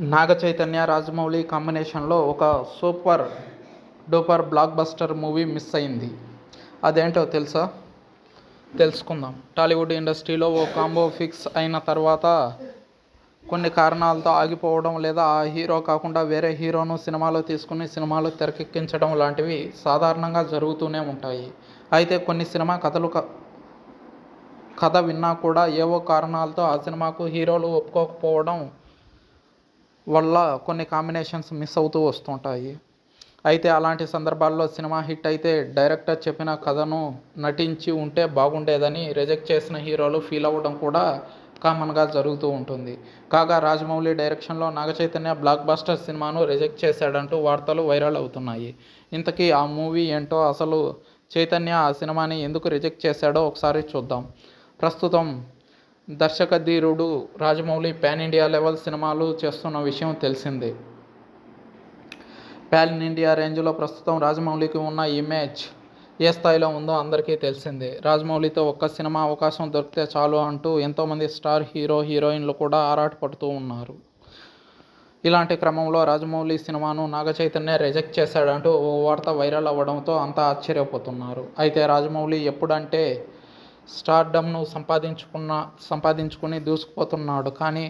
నాగ చైతన్య రాజమౌళి కాంబినేషన్లో ఒక super duper blockbuster movie miss అయింది. అదేంటో తెలుసా? తెలుసుకుందాం. టాలీవుడ్ ఇండస్ట్రీలో ఓ కాంబో ఫిక్స్ అయిన తర్వాత కొన్ని కారణాలతో ఆగిపోవడం లేదా ఆ హీరో కాకుండా వేరే హీరోను సినిమాలో తీసుకుని సినిమాలో తెరకెక్కించడం లాంటివి సాధారణంగా జరుగుతూనే ఉంటాయి. అయితే కొన్ని సినిమా కథలు క కథ విన్నా కూడా ఏవో కారణాలతో ఆ సినిమాకు హీరోలు ఒప్పుకోకపోవడం వల్ల కొన్ని కాంబినేషన్స్ మిస్ అవుతూ వస్తుంటాయి. అయితే అలాంటి సందర్భాల్లో సినిమా హిట్ అయితే డైరెక్టర్ చెప్పిన కథను నటించి ఉంటే బాగుండేదని రిజెక్ట్ చేసిన హీరోలు ఫీల్ అవ్వడం కూడా కామన్గా జరుగుతూ ఉంటుంది. కాగా రాజమౌళి డైరెక్షన్లో నాగచైతన్య బ్లాక్ బస్టర్ సినిమాను రిజెక్ట్ చేశాడంటూ వార్తలు వైరల్ అవుతున్నాయి. ఇంతకీ ఆ మూవీ ఏంటో అసలు చైతన్య ఆ సినిమాని ఎందుకు రిజెక్ట్ చేశాడో ఒకసారి చూద్దాం. ప్రస్తుతం దర్శక ధీరుడు రాజమౌళి పాన్ ఇండియా లెవెల్ సినిమాలు చేస్తున్న విషయం తెలిసిందే. పాన్ ఇండియా రేంజ్లో ప్రస్తుతం రాజమౌళికి ఉన్న ఇమేజ్ ఏ స్థాయిలో ఉందో అందరికీ తెలిసిందే. రాజమౌళితో ఒక్క సినిమా అవకాశం దొరికితే చాలు అంటూ ఎంతోమంది స్టార్ హీరో హీరోయిన్లు కూడా ఆరాటపడుతూ ఉన్నారు. ఇలాంటి క్రమంలో రాజమౌళి సినిమాను నాగచైతన్య రిజెక్ట్ చేశాడంటూ ఓ వార్త వైరల్ అవ్వడంతో అంతా ఆశ్చర్యపోతున్నారు. అయితే రాజమౌళి ఎప్పుడంటే స్టార్డమ్ను సంపాదించుకున్న సంపాదించుకుని దూసుకుపోతున్నాడు. కానీ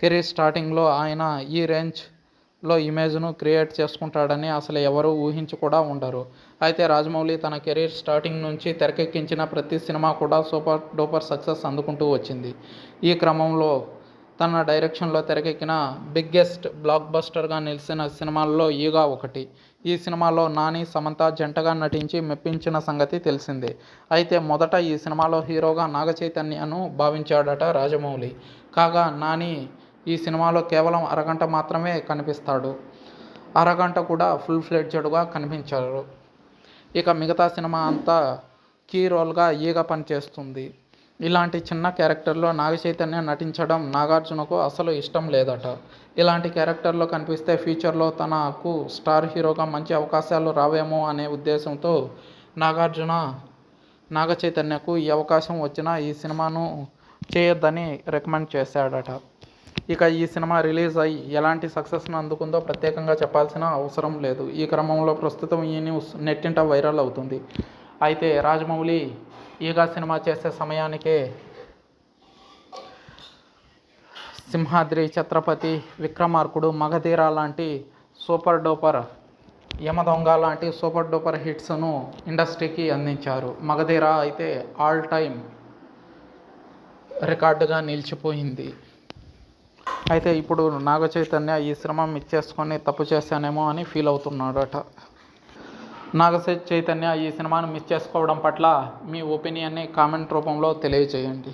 కెరీర్ స్టార్టింగ్లో ఆయన ఈ రేంజ్లో ఇమేజ్ను క్రియేట్ చేసుకుంటాడని అసలు ఎవరూ ఊహించి కూడా ఉండరు. అయితే రాజమౌళి తన కెరీర్ స్టార్టింగ్ నుంచి తెరకెక్కించిన ప్రతి సినిమా కూడా సూపర్ డూపర్ సక్సెస్ అందుకుంటూ వచ్చింది. ఈ క్రమంలో తన డైరెక్షన్లో తెరకెక్కిన బిగ్గెస్ట్ బ్లాక్ బస్టర్గా నిలిచిన సినిమాల్లో ఈగా ఒకటి. ఈ సినిమాలో నాని సమంత జంటగా నటించి మెప్పించిన సంగతి తెలిసిందే. అయితే మొదట ఈ సినిమాలో హీరోగా నాగ చైతన్యను భావించాడట రాజమౌళి. కాగా నాని ఈ సినిమాలో కేవలం అరగంట మాత్రమే కనిపిస్తాడు. అరగంట కూడా ఫుల్ ఫ్లెడ్జెడ్గా కనిపించారు. ఇక మిగతా సినిమా అంతా కీ రోల్గా ఈగ పనిచేస్తుంది. ఇలాంటి చిన్న క్యారెక్టర్లో నాగచైతన్య నటించడం నాగార్జునకు అసలు ఇష్టం లేదట. ఇలాంటి క్యారెక్టర్లో కనిపిస్తే ఫ్యూచర్లో తనకు స్టార్ హీరోగా మంచి అవకాశాలు రావేమో అనే ఉద్దేశంతో నాగార్జున నాగచైతన్యకు ఈ అవకాశం వచ్చినా ఈ సినిమాను చేయొద్దని రికమెండ్ చేశాడట. ఇక ఈ సినిమా రిలీజ్ అయ్యి ఎలాంటి సక్సెస్ను అందుకుందో ప్రత్యేకంగా చెప్పాల్సిన అవసరం లేదు. ఈ క్రమంలో ప్రస్తుతం ఈ న్యూస్ నెట్టింట వైరల్ అవుతుంది. అయితే రాజమౌళి ఈగా సినిమా చేసే సమయానికే సింహాద్రి ఛత్రపతి విక్రమార్కుడు మగధీర లాంటి సూపర్ డూపర్ యమదొంగ లాంటి సూపర్ డూపర్ హిట్స్ను ఇండస్ట్రీకి అందించారు. మగధీర అయితే ఆల్ టైమ్ రికార్డుగా నిలిచిపోయింది. అయితే ఇప్పుడు నాగ చైతన్య ఈ శ్రమం ఇచ్చేసుకొని తప్పు చేశానేమో అని ఫీల్ అవుతున్నాడట. నాగశేష్ చైతన్య ఈ సినిమాను మిస్ చేసుకోవడం పట్ల మీ ఒపీనియన్ని కామెంట్ రూపంలో తెలియజేయండి